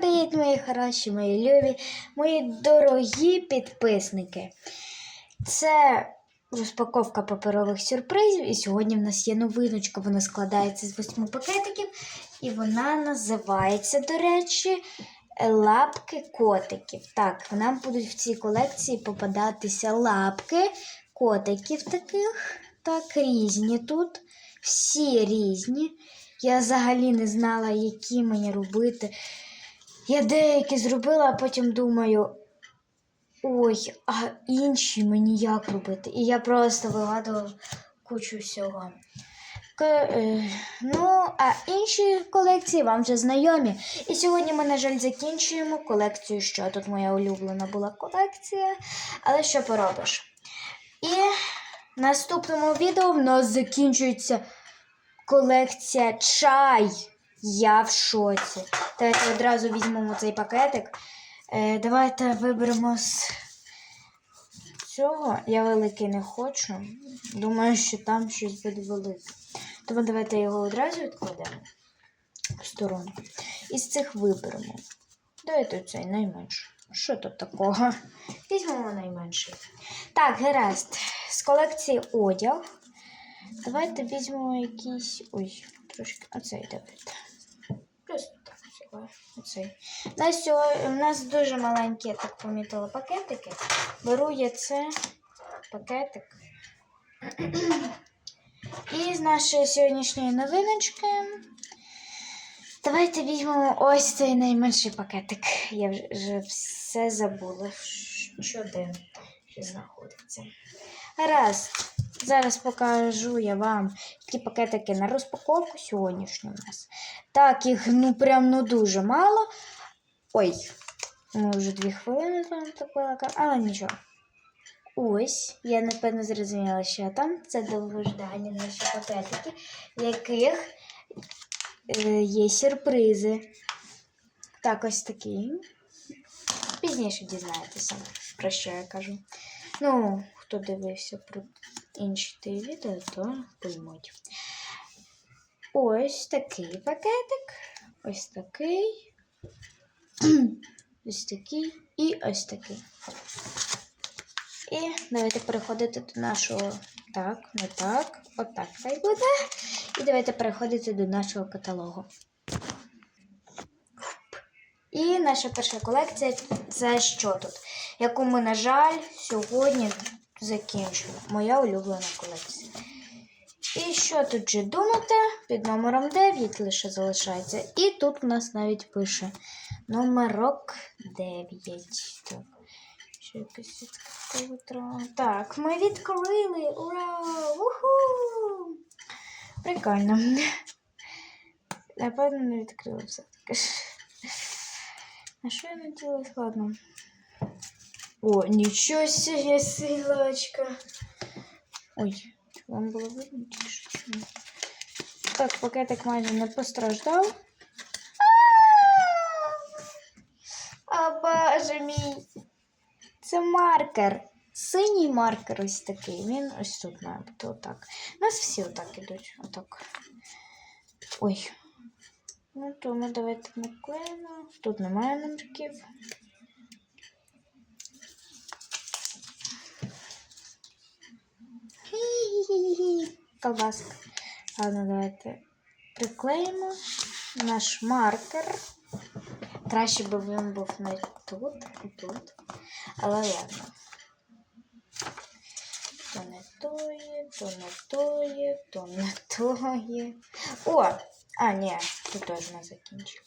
привіт, мої хороші, мої любі, мої дорогі підписники. Це розпаковка паперових сюрпризів. І сьогодні в нас є новиночка. Вона складається з восьми пакетиків. І вона називається, до речі, лапки котиків. Так, нам будуть в цій колекції попадатися лапки котиків таких. Так, різні тут. Всі різні. Я взагалі не знала, які мені робити. Я деякі зробила, а потім думаю, ой, а інші мені як робити? І я просто вигадувала кучу всього. К- е, ну, а інші колекції вам вже знайомі. І сьогодні ми, на жаль, закінчуємо колекцію. Що тут моя улюблена була колекція. Але що поробиш? І в наступному відео в нас закінчується колекція чай. Я в шоці. Давайте одразу візьмемо цей пакетик. Е, давайте виберемо з цього. Я великий не хочу. Думаю, що там щось буде велике. Тому давайте його одразу відкладемо в сторонку. Із цих виберемо. Давайте цей найменший. Що тут такого? Візьмемо найменший. Так, гаразд. З колекції одяг. Давайте візьмемо якийсь. Ой, трошки. Оцей давайте. Просто. Оцей. У нас, у нас дуже маленькі, я так помітила, пакетики. Беру я це пакетик. І з нашої сьогоднішньої новиночки. Давайте візьмемо ось цей найменший пакетик. Я вже, все забула, що де знаходиться. Гаразд. Зараз покажу я вам які пакетики на розпаковку сьогоднішню у нас. Так, їх ну прям ну дуже мало. Ой, ми вже дві хвилини там такої, але нічого. Ось, я напевно зрозуміла, що там це довгождані наші пакетики, в яких е, є сюрпризи. Так, ось такі. Пізніше дізнаєтеся, про що я кажу. Ну, хто дивився про інші ті відео, то поймуть. Ось такий пакетик, ось такий, ось такий і ось такий. І давайте переходити до нашого. Так, не так. Отак хай буде. І давайте переходити до нашого каталогу. І наша перша колекція це що тут? Яку ми, на жаль, сьогодні закінчили. Моя улюблена колекція. І що тут же думати? Під номером 9 лише залишається. І тут у нас навіть пише номерок 9. Так, ще якось відкрити. Так, ми відкрили! Ура! Уху! Прикольно. Напевно, не відкрила все-таки. А що я наділась? Ладно. О, нічого себе, силочка. Ой, вам було видно ні? Так, пакетик майже не постраждав. А, боже мій. Це маркер. Синій маркер ось такий. Він ось тут бути отак. У нас всі отак ідуть. Отак. Ой. Ну, то ми давайте наклеїмо. Тут немає номерків. Колбаска. Ладно, давайте приклеїмо наш маркер. Краще б він був не тут, а тут. Але ладно. То не тоє, то не тоє, то не тоє. О! А, ні, тут теж ми закінчили.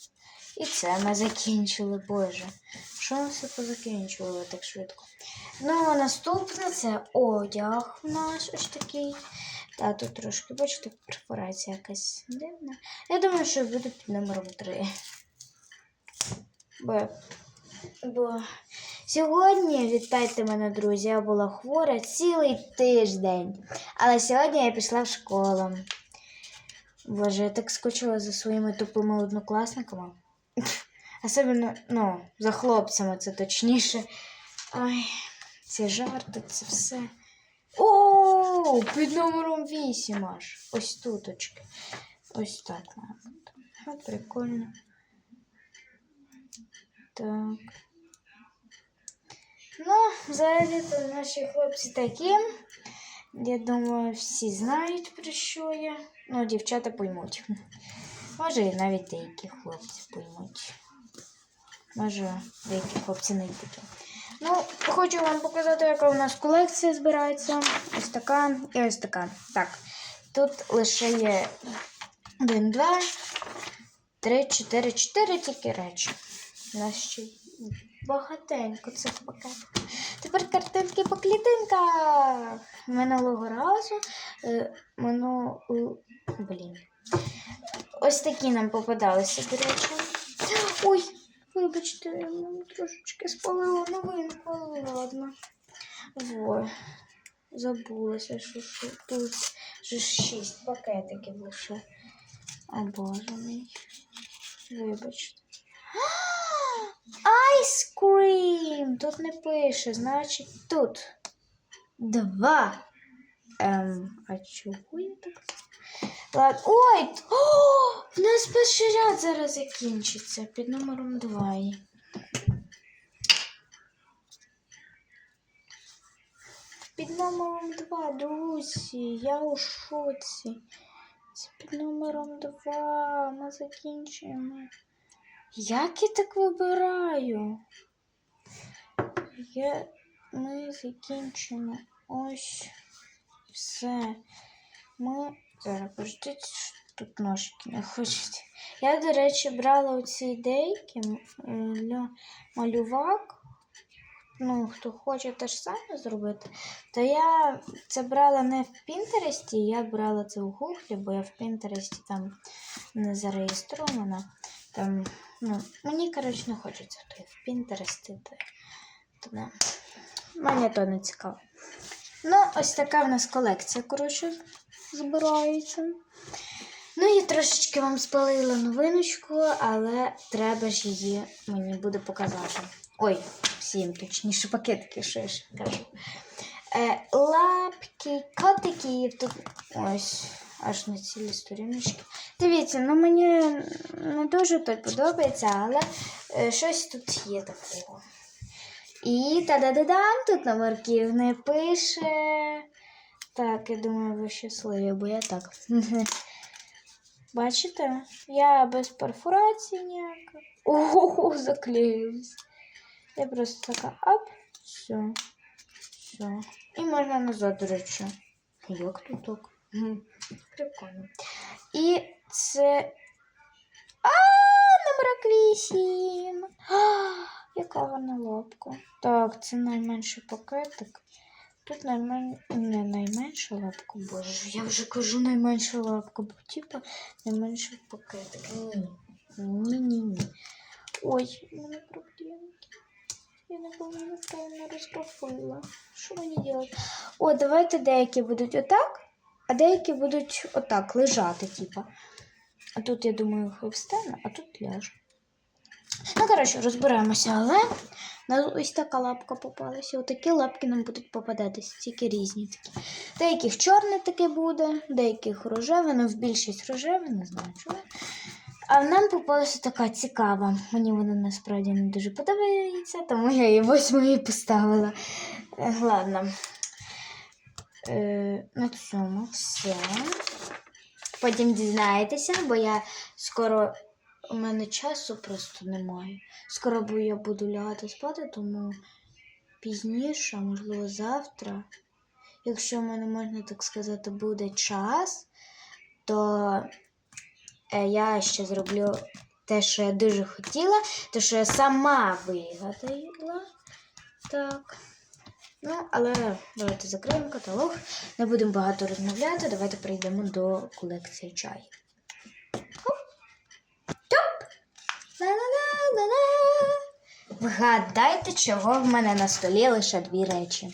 І це ми закінчили, боже. Що ми все позакінчували так швидко? Ну, наступне це одяг у нас ось такий. Та тут трошки, бачите, перфорація якась дивна. Я думаю, що буде під номером 3. Бо, бо сьогодні, вітайте мене, друзі, я була хвора цілий тиждень. Але сьогодні я пішла в школу. Боже, я так скучила за своїми тупими однокласниками. Особливо, ну, за хлопцями це точніше. Ой, ці жарти, це все. О, під номером 8 аж. Ось туточки. Ось так. От прикольно. Так. Ну, взагалі то наші хлопці такі. Я думаю, всі знають про що я. Ну, дівчата поймуть. Може, і навіть деякі хлопці поймуть. Може, деякі хлопці не такі. Ну, хочу вам показати, яка у нас колекція збирається. Ось така і ось така. Так, тут лише є один, два, три, чотири, чотири тільки речі. У нас ще багатенько цих пакетів. Тепер картинки по клітинках. Минулого разу. Е, мину... Блін. Ось такі нам попадалися, до речі. Ой, вибачте, я нам трошечки спалила новинку, але ладно. Во. Забулася, що, що тут же шість пакетиків лише. О боже мій. Вибачте. Айскрім! Тут не пише, значить тут. Два. Ем, а чого я так? Ладно. Ой! О! В нас перший ряд зараз закінчиться під номером 2. Під номером 2, друзі, я у шоці. Це під номером 2. Ми закінчуємо. Як я так вибираю? Я... Ми закінчимо. Ось все. Ми. Зараз подождіть, тут ножки не хочуть. Я, до речі, брала оці ідейки для малювак. Ну, хто хоче теж саме зробити, то я це брала не в Пінтересті, я брала це в Гуглі, бо я в Пінтересті там не зареєстрована. Там, ну, мені, коротше, не хочеться то в Пінтересті. Мені то не цікаво. Ну, ось така в нас колекція, коротше, збирається. Ну, я трошечки вам спалила новиночку, але треба ж її мені буде показати. Ой, всім точніше пакетики, що я ще кажу. Е, лапки, котики. Тут ось аж на цілі сторіночки. Дивіться, ну мені не дуже той подобається, але е, щось тут є такого. І та-да-да-дам, тут номерків не пише. Так, я думаю, ви щасливі, бо я так. Бачите? Я без перфорації ніяких. Ого, заклеїлась. Я просто така ап, все, все. І можна назад, до речі. Як тут так? Прикольно. І це. А, номер 8. Яка вона лапка. Так, це найменший пакетик. Тут наймен... не найменша лапка, боже, я вже кажу найменша лапка, бо типа найменший пакетик. Ні. Ні, ні, ні. Ой, мене проблемки. Я не помню, неправильно розпаковила. Що мені робити? О, давайте деякі будуть отак, а деякі будуть отак лежати, типа. А тут, я думаю, хай встане, а тут ляже. Ну, коротше, розберемося, але на ось така лапка попалася. Отакі лапки нам будуть попадатися, тільки різні такі. Деяких чорне таке буде, деяких рожеве, ну в більшість рожеве, не знаю чого. А нам попалася така цікава. Мені вона насправді не дуже подобається, тому я її восьмою поставила. Е, Ладно. Е, на цьому все. Потім дізнаєтеся, бо я скоро у мене часу просто немає. Скоро бо я буду лягати спати, тому пізніше, можливо, завтра, якщо в мене можна так сказати, буде час, то е, я ще зроблю те, що я дуже хотіла, те, що я сама вигадала. Так. Ну, але давайте закриємо каталог. Не будемо багато розмовляти. Давайте перейдемо до колекції чаю. Вгадайте, чого в мене на столі лише дві речі.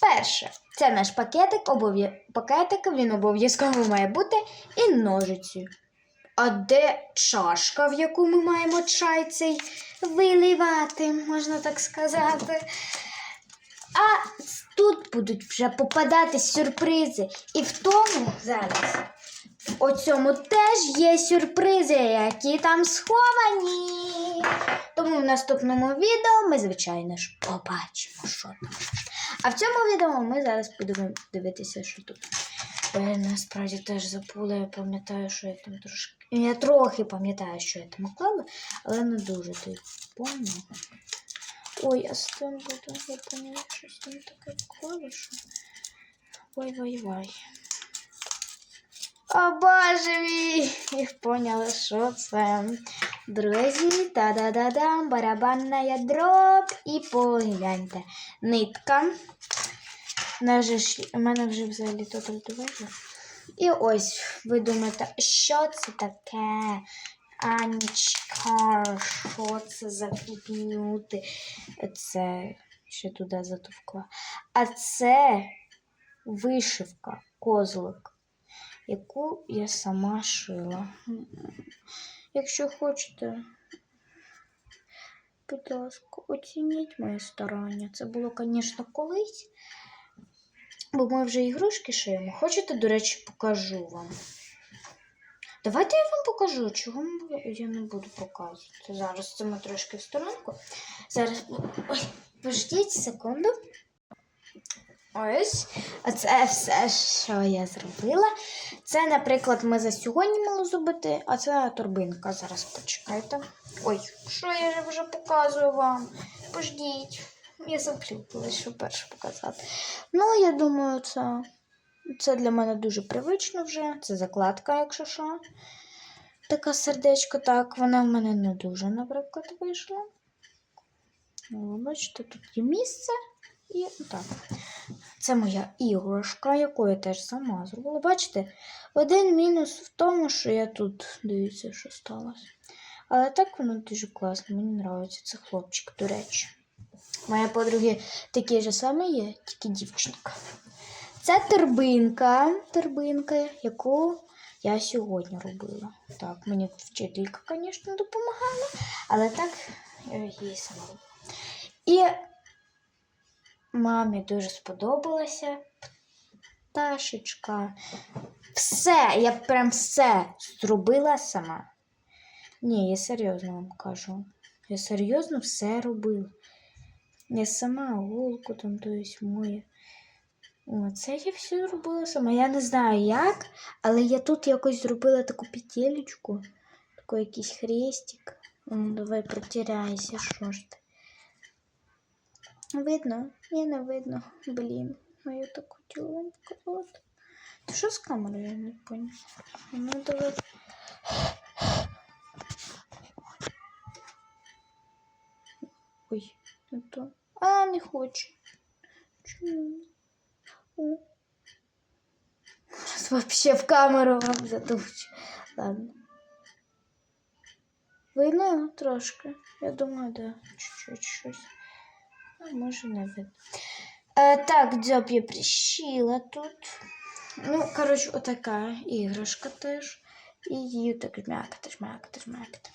Перше, це наш пакетик, обов'я... пакетик, він обов'язково має бути і ножиці. А де чашка, в яку ми маємо чай цей виливати, можна так сказати. А тут будуть вже попадати сюрпризи. І в тому зараз в оцьому теж є сюрпризи, які там сховані. Тому в наступному відео ми, звичайно ж, побачимо, що там. А в цьому відео ми зараз будемо дивитися, що тут. Бо я насправді теж забула, я пам'ятаю, що я там трошки. Я трохи пам'ятаю, що я там клала, але не дуже ти помню. Ой, а з цим буду, я поняла, щось там таке клала, що. Ой-вай-вай. О, боже мій! Я поняла, що це. Друзі, та-да-да-дам, барабанна ядро. І погляньте. Нитка. У мене вже взагалі то довежу. І ось ви думаєте, що це таке? Анічка, що це за фігнюти? Це ще туди затовкла. А це вишивка, козлик, яку я сама шила. Якщо хочете, будь ласка, оцініть моє старання. Це було, звісно, колись. Бо ми вже ігрушки шиємо. Хочете, до речі, покажу вам. Давайте я вам покажу, чого я не буду показувати. Зараз це ми трошки в сторонку. Зараз. Ой, пождіть секунду. Ось. А це все, що я зробила. Це, наприклад, ми за сьогодні мали зробити, а це торбинка. Зараз почекайте. Ой, що я вже показую вам? Пождіть. Я заплюпила, що перше показати. Ну, я думаю, це, це для мене дуже привично вже. Це закладка, якщо що. Така сердечко, так, вона в мене не дуже, наприклад, вийшла. Бачите, тут є місце і так. Це моя іграшка, яку я теж сама зробила. Бачите, один мінус в тому, що я тут дивіться, що сталося. Але так воно дуже класно, мені подобається. Це хлопчик, до речі. Моя подруги такі ж самі є, тільки дівчинка. Це торбинка, торбинка, яку я сьогодні робила. Так, мені вчителька, звісно, допомагала, але так я її сама. І мамі дуже сподобалася пташечка. Все, я прям все зробила сама. Ні, я серйозно вам кажу. Я серйозно все робила. Я сама голку там, то есть моє. О, це я все робила сама. Я не знаю як, але я тут якось зробила таку петелечку, такий якийсь хрестик. Ну, давай протирайся, що ж ти. Видно? Ні, не видно. Блін. А я так хотіла вам показати. Ти що з камерою, я не поняла. Ну, давай. Ой, не то. А, не хоче. Чому? О. Зараз вообще в камеру вам затовчу. Ладно. Видно трошки? Я думаю, да. Чуть-чуть щось. А може не видно. Е, так, дзьоб я прищила тут. Ну, коротше, отака іграшка теж. І її так жмякати, жмякати, жмякати.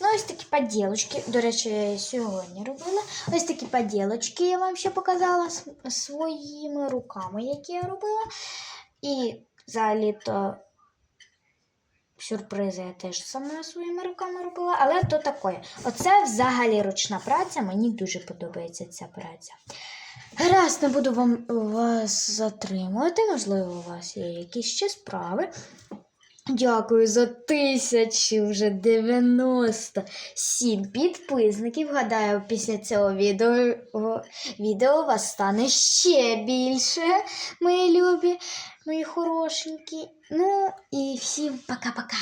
Ну, ось такі поділочки. До речі, я її сьогодні робила. Ось такі поділочки я вам ще показала с- своїми руками, які я робила. І взагалі-то сюрпризи я теж сама своїми руками робила, але то таке. Оце взагалі ручна праця. Мені дуже подобається ця праця. Гаразд, не буду вам вас затримувати. Можливо, у вас є якісь ще справи. Дякую за тисячу вже 97 підписників. Гадаю, після цього відео, відео вас стане ще більше, мої любі, мої хорошенькі. Ну і всім пока-пока.